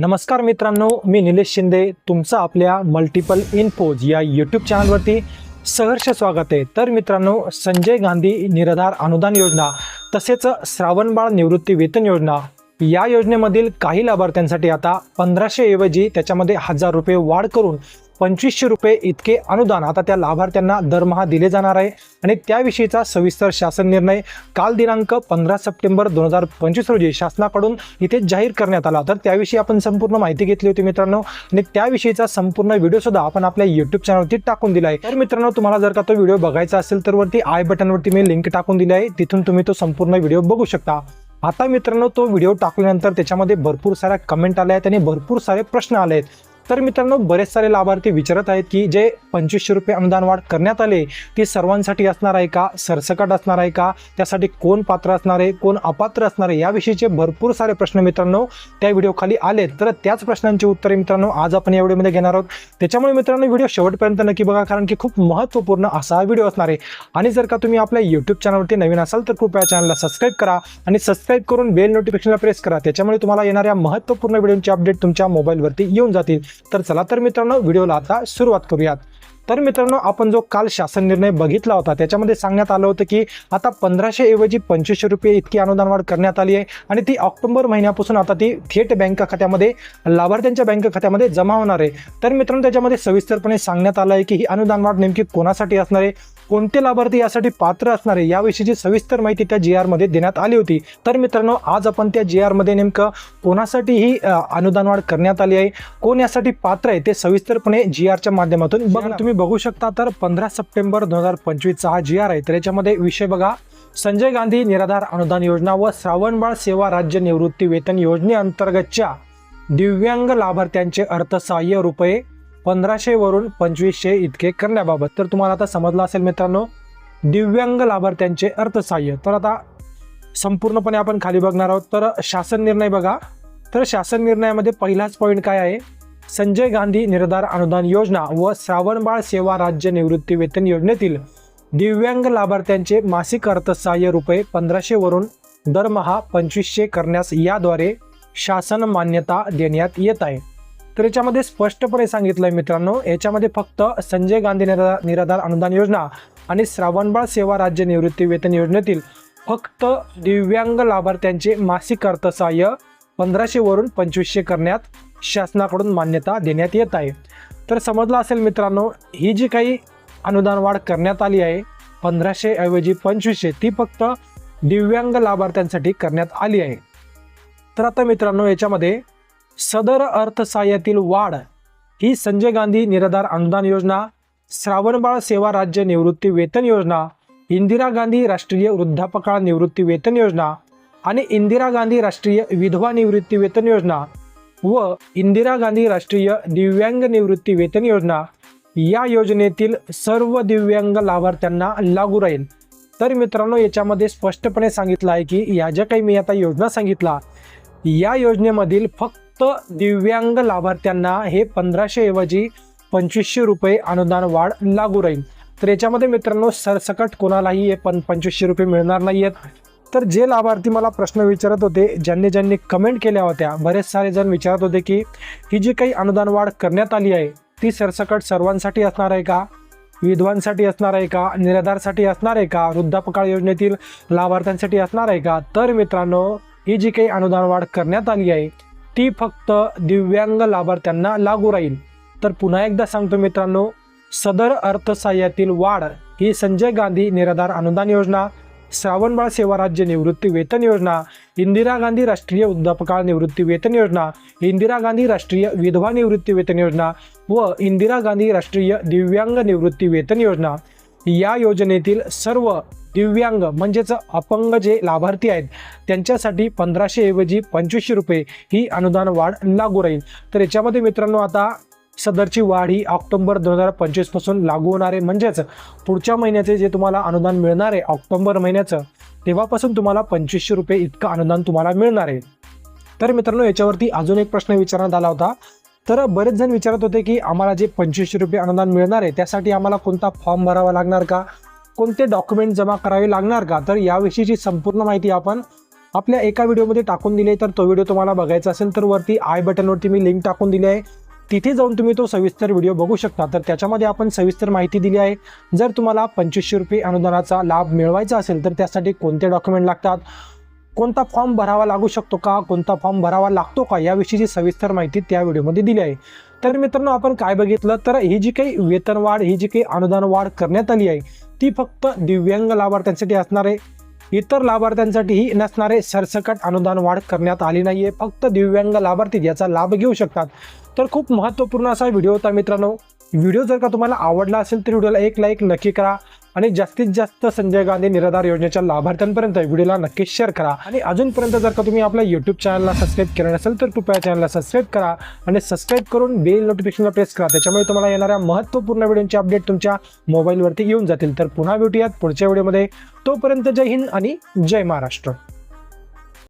नमस्कार मित्रांनो मी निलेश शिंदे. तुमचं आपल्या मल्टिपल इन्फोज या यूट्यूब चॅनलवरती सहर्ष स्वागत आहे. तर मित्रांनो संजय गांधी निराधार अनुदान योजना तसेच श्रावणबाळ निवृत्ती वेतन योजना या योजनेमधील काही लाभार्थ्यांसाठी आता पंधराशे ऐवजी त्याच्यामध्ये हजार रुपये वाढ करून पंचवीसशे रुपये इतके अनुदान आता त्या लाभार्थ्यांना दरमहा दिले जाणार आहे. आणि त्याविषयीचा सविस्तर शासन निर्णय काल दिनांक पंधरा सप्टेंबर दोन हजार पंचवीस रोजी शासनाकडून इथे जाहीर करण्यात आला. तर त्याविषयी आपण संपूर्ण माहिती घेतली होती मित्रांनो. आणि त्याविषयीचा संपूर्ण व्हिडिओ सुद्धा आपण आपल्या युट्यूब चॅनलवरती टाकून दिला आहे. तर मित्रांनो तुम्हाला जर का तो व्हिडिओ बघायचा असेल तर वरती आय बटनवरती मी लिंक टाकून दिली आहे. तिथून तुम्ही तो संपूर्ण व्हिडिओ बघू शकता. आता मित्रांनो तो व्हिडिओ टाकल्यानंतर त्याच्यामध्ये भरपूर साऱ्या कमेंट आल्या आहेत आणि भरपूर सारे प्रश्न आले आहेत. तर मित्रांनो बरेच सारे लाभार्थी विचारत आहेत की जे पंचवीसशे रुपये अनुदान वाढ करण्यात आले ती सर्वांसाठी असणार आहे का? सरसकट असणार आहे का? त्यासाठी कोण पात्र असणार आहे? कोण अपात्र असणार आहे? याविषयीचे भरपूर सारे प्रश्न मित्रांनो त्या व्हिडिओखाली आले तर त्याच प्रश्नांची उत्तरे मित्रांनो आज आपण या व्हिडिओमध्ये घेणार आहोत. त्याच्यामुळे मित्रांनो व्हिडिओ शेवटपर्यंत नक्की बघा कारण की खूप महत्त्वपूर्ण असा हा व्हिडिओ असणार आहे. आणि जर का तुम्ही आपल्या यूट्यूब चॅनलवरती नवीन असाल तर कृपया चॅनलला सबस्क्राईब करा आणि सबस्क्राईब करून बेल नोटिफिकेशनला प्रेस करा. त्याच्यामुळे तुम्हाला येणाऱ्या महत्त्वपूर्ण व्हिडिओचे अपडेट तुमच्या मोबाईलवरती येऊन जातील. तर चला तर मित्रांनो व्हिडिओला आता सुरुवात करूयात. तर मित्रांनो आपण जो काल शासन निर्णय बघितला होता त्याच्यामध्ये सांगण्यात आलं होतं की आता पंधराशे ऐवजी पंचवीसशे रुपये इतकी अनुदान वाढ करण्यात आली आहे आणि ती ऑक्टोबर महिन्यापासून आता ती थेट बँक खात्यामध्ये लाभार्थ्यांच्या बँक खात्यामध्ये जमा होणार आहे. तर मित्रांनो त्याच्यामध्ये सविस्तरपणे सांगण्यात आलं आहे की ही अनुदान वाढ नेमकी कोणासाठी असणार आहे? कोणते लाभार्थी यासाठी पात्र असणार आहे याविषयीची सविस्तर माहिती त्या जी आरमध्ये देण्यात आली होती. तर मित्रांनो आज आपण त्या जी आरमध्ये नेमकं कोणासाठी ही अ, अनुदान वाढ करण्यात आली आहे कोण यासाठी पात्र आहे ते सविस्तरपणे जी आरच्या माध्यमातून बघा. तुम्ही बघू शकता तर पंधरा सप्टेंबर दोन हजार पंचवीसचा हा जी आर आहे. तर याच्यामध्ये विषय बघा. संजय गांधी निराधार अनुदान योजना व श्रावणबाळ सेवा राज्य निवृत्ती वेतन योजनेअंतर्गतच्या दिव्यांग लाभार्थ्यांचे अर्थसहाय्य रुपये पंधराशे वरून पंचवीसशे इतके करण्याबाबत. तर तुम्हाला आता समजलं असेल मित्रांनो दिव्यांग लाभार्थ्यांचे अर्थसहाय्य. तर आता संपूर्णपणे आपण खाली बघणार आहोत. तर शासन निर्णय बघा. तर शासन निर्णयामध्ये पहिलाच पॉईंट काय आहे? संजय गांधी निर्धार अनुदान योजना व श्रावणबाळ सेवा राज्य निवृत्ती वेतन योजनेतील दिव्यांग लाभार्थ्यांचे मासिक अर्थसहाय्य रुपये पंधराशे वरून दरमहा पंचवीसशे करण्यास याद्वारे शासन मान्यता देण्यात येत आहे. तर याच्यामध्ये स्पष्टपणे सांगितलं आहे मित्रांनो याच्यामध्ये फक्त संजय गांधी निरा निराधार अनुदान योजना आणि श्रावणबाळ सेवा राज्य निवृत्ती वेतन योजनेतील फक्त दिव्यांग लाभार्थ्यांचे मासिक अर्थसहाय्य पंधराशेवरून पंचवीसशे करण्यात शासनाकडून मान्यता देण्यात येत आहे. तर समजलं असेल मित्रांनो ही जी काही अनुदान वाढ करण्यात आली आहे पंधराशे ऐवजी पंचवीसशे ती फक्त दिव्यांग लाभार्थ्यांसाठी करण्यात आली आहे. तर आता मित्रांनो याच्यामध्ये सदर अर्थसहाय्यातील वाढ ही संजय गांधी निराधार अनुदान योजना श्रावणबाळ सेवा राज्य निवृत्ती वेतन योजना इंदिरा गांधी राष्ट्रीय वृद्धापकाळ निवृत्ती वेतन योजना आणि इंदिरा गांधी राष्ट्रीय विधवा निवृत्ती वेतन योजना व इंदिरा गांधी राष्ट्रीय दिव्यांग निवृत्ती वेतन योजना या योजनेतील सर्व दिव्यांग लाभार्थ्यांना लागू राहील. तर मित्रांनो याच्यामध्ये स्पष्टपणे सांगितलं आहे की या ज्या काही मी आता योजना सांगितला या योजनेमधील फक्त दिव्यांग लाभार्थ्यांना हे पंधराशे ऐवजी पंचवीसशे रुपये अनुदान वाढ लागू राहील. तर याच्यामध्ये मित्रांनो सरसकट कोणालाही हे पण पंचवीसशे रुपये मिळणार नाही आहेत तर जे लाभार्थी मला प्रश्न विचारत होते ज्यांनी ज्यांनी कमेंट केल्या होत्या बरेच सारे जण विचारत होते की ही जी काही अनुदान वाढ करण्यात आली आहे ती सरसकट सर्वांसाठी असणार आहे का? विधवांसाठी असणार आहे का? निराधारसाठी असणार आहे का? वृद्धापकाळ योजनेतील लाभार्थ्यांसाठी असणार आहे का? तर मित्रांनो ही जी काही अनुदान वाढ करण्यात आली आहे ती फक्त दिव्यांग लाभार्थ्यांना लागू राहील. तर पुन्हा एकदा सांगतो मित्रांनो सदर अर्थसहाय्यातील वाढ ही संजय गांधी निराधार अनुदान योजना श्रावणबाळ सेवा राज्य निवृत्ती वेतन योजना इंदिरा गांधी राष्ट्रीय वृद्धापकाळ निवृत्ती वेतन योजना इंदिरा गांधी राष्ट्रीय विधवा निवृत्ती वेतन योजना व इंदिरा गांधी राष्ट्रीय दिव्यांग निवृत्ती वेतन योजना या योजनेतील सर्व दिव्यांग म्हणजेच अपंग जे लाभार्थी आहेत त्यांच्यासाठी पंधराशे ऐवजी पंचवीसशे रुपये ही अनुदान वाढ लागू राहील. तर याच्यामध्ये मित्रांनो आता सदरची वाढ ही ऑक्टोबर दोन हजार पंचवीसपासून लागू होणार आहे. म्हणजेच पुढच्या महिन्याचे जे तुम्हाला अनुदान मिळणार आहे ऑक्टोबर महिन्याचं तेव्हापासून तुम्हाला पंचवीसशे रुपये इतकं अनुदान तुम्हाला मिळणार आहे. तर मित्रांनो याच्यावरती अजून एक प्रश्न विचारण्यात आला होता. तर बरेच जण विचारत होते की आम्हाला जे पंचवीसशे रुपये अनुदान मिळणार आहे त्यासाठी आम्हाला कोणता फॉर्म भरावा लागणार का? कोणते डॉक्युमेंट जमा करावे लागणार का? तर याविषयीची संपूर्ण माहिती आपण आपल्या एका व्हिडिओमध्ये टाकून दिले तर तो व्हिडिओ तुम्हाला बघायचा असेल तर वरती आय बटनवरती मी लिंक टाकून दिली आहे. तिथे जाऊन तुम्ही तो सविस्तर व्हिडिओ बघू शकता. तर त्याच्यामध्ये आपण सविस्तर माहिती दिली आहे. जर तुम्हाला पंचवीसशे रुपये अनुदानाचा लाभ मिळवायचा असेल तर त्यासाठी कोणते डॉक्युमेंट लागतात? कोणता फॉर्म भरावा लागू शकतो का? कोणता फॉर्म भरावा लागतो का? याविषयीची सविस्तर माहिती त्या व्हिडिओमध्ये दिली आहे. तर मित्रांनो आपण काय बघितलं? तर ही जी काही वेतनवाढ ही जी काही अनुदान वाढ करण्यात आली आहे ती फक्त दिव्यांग लाभार्थ्यांसाठी असणार आहे. इतर लाभार्थ्यांसाठीही नसणारे सरसकट अनुदान वाढ करण्यात आली नाही आहे फक्त दिव्यांग लाभार्थी याचा लाभ घेऊ शकतात. तर खूप महत्त्वपूर्ण असा व्हिडिओ होता मित्रांनो. व्हिडिओ जर का तुम्हाला आवडला असेल तर व्हिडिओला एक लाईक नक्की करा. आणि जास्तीत जास्त संजय गांधी निराधार योजनेच्या लाभार्थ्यांपर्यंत व्हिडिओला नक्कीच शेअर करा. आणि अजूनपर्यंत जर का तुम्ही आपल्या यूट्यूब चॅनलला सबस्क्राईब केलं नसेल तर कृपया चॅनलला सबस्क्राईब करा आणि सबस्क्राईब करून बेल नोटिफिकेशनला प्रेस करा. त्याच्यामुळे तुम्हाला येणाऱ्या महत्त्वपूर्ण व्हिडिओचे अपडेट तुमच्या मोबाईलवरती येऊन जातील. तर पुन्हा भेटूयात पुढच्या व्हिडिओमध्ये तोपर्यंत जय हिंद आणि जय महाराष्ट्र.